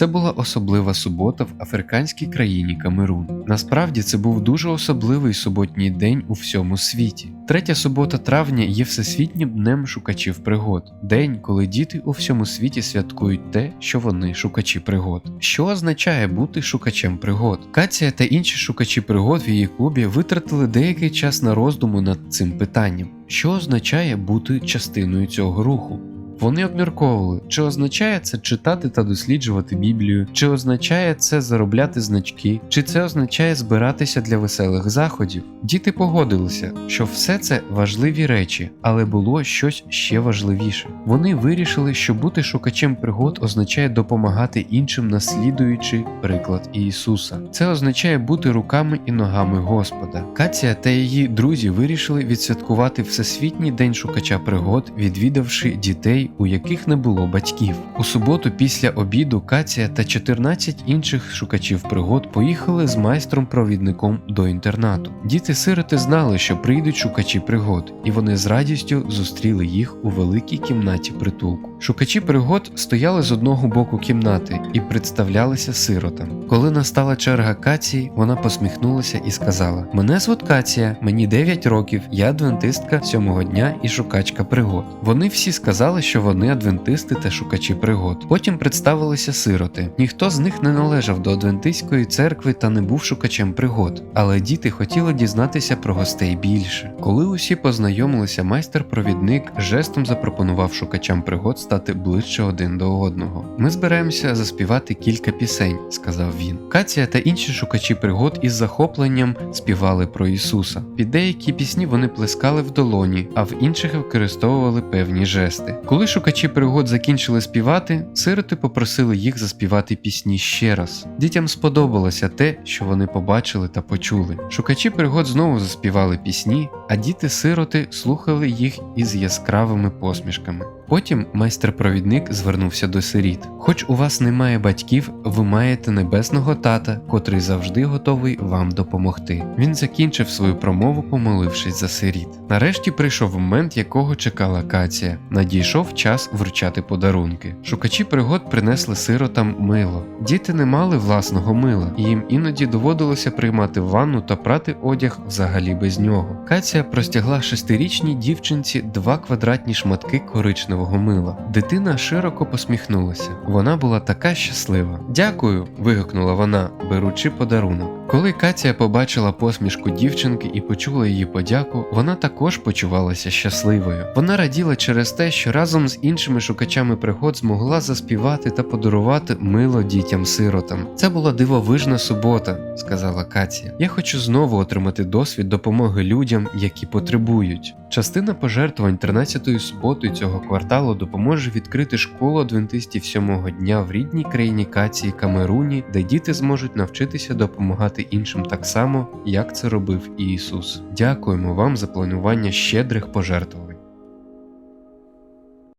Це була особлива субота в африканській країні Камерун. Насправді це був дуже особливий суботній день у всьому світі. Третя субота травня є всесвітнім днем шукачів пригод, день, коли діти у всьому світі святкують те, що вони шукачі пригод. Що означає бути шукачем пригод? Кація та інші шукачі пригод в її клубі витратили деякий час на роздуму над цим питанням. Що означає бути частиною цього руху? Вони обмірковували, чи означає це читати та досліджувати Біблію, чи означає це заробляти значки, чи це означає збиратися для веселих заходів. Діти погодилися, що все це важливі речі, але було щось ще важливіше. Вони вирішили, що бути шукачем пригод означає допомагати іншим, наслідуючи приклад Ісуса. Це означає бути руками і ногами Господа. Кація та її друзі вирішили відсвяткувати Всесвітній день шукача пригод, відвідавши дітей у яких не було батьків. У суботу після обіду Кація та 14 інших шукачів пригод поїхали з майстром-провідником до інтернату. Діти-сироти знали, що прийдуть шукачі пригод, і вони з радістю зустріли їх у великій кімнаті притулку. Шукачі пригод стояли з одного боку кімнати і представлялися сиротам. Коли настала черга Кації, вона посміхнулася і сказала: Мене звуть Кація, мені 9 років, я адвентистка сьомого дня і шукачка пригод. Вони всі сказали, що вони адвентисти та шукачі пригод. Потім представилися сироти. Ніхто з них не належав до адвентистської церкви та не був шукачем пригод, але діти хотіли дізнатися про гостей більше. Коли усі познайомилися, майстер-провідник жестом запропонував шукачам пригод стати ближче один до одного. Ми збираємося заспівати кілька пісень, сказав він. Кація та інші шукачі пригод із захопленням співали про Ісуса. Під деякі пісні вони плескали в долоні, а в інших використовували певні жести. Коли шукачі пригод закінчили співати, сироти попросили їх заспівати пісні ще раз. Дітям сподобалося те, що вони побачили та почули. Шукачі пригод знову заспівали пісні, а діти-сироти слухали їх із яскравими посмішками. Потім майстер-провідник звернувся до сиріт. Хоч у вас немає батьків, ви маєте небесного тата, котрий завжди готовий вам допомогти. Він закінчив свою промову, помолившись за сиріт. Нарешті прийшов момент, якого чекала Кація. Надійшов час вручати подарунки. Шукачі пригод принесли сиротам мило. Діти не мали власного мила, і їм іноді доводилося приймати ванну та прати одяг взагалі без нього. Кація простягла шестирічній дівчинці два квадратні шматки коричневого мила. Дитина широко посміхнулася. Вона була така щаслива. Дякую. вигукнула вона, беручи подарунок. Коли Катя побачила посмішку дівчинки і почула її подяку, вона також почувалася щасливою. Вона раділа через те, що разом з іншими шукачами пригод змогла заспівати та подарувати мило дітям-сиротам. Це була дивовижна субота, сказала Катя. Я хочу знову отримати досвід допомоги людям, які потребують. Частина пожертвувань 13-ї суботи цього кварталу допоможе відкрити школу адвентистів сьомого дня в рідній країні Кації Камеруні, де діти зможуть навчитися допомагати іншим так само, як це робив Ісус. Дякуємо вам за планування щедрих пожертвувань.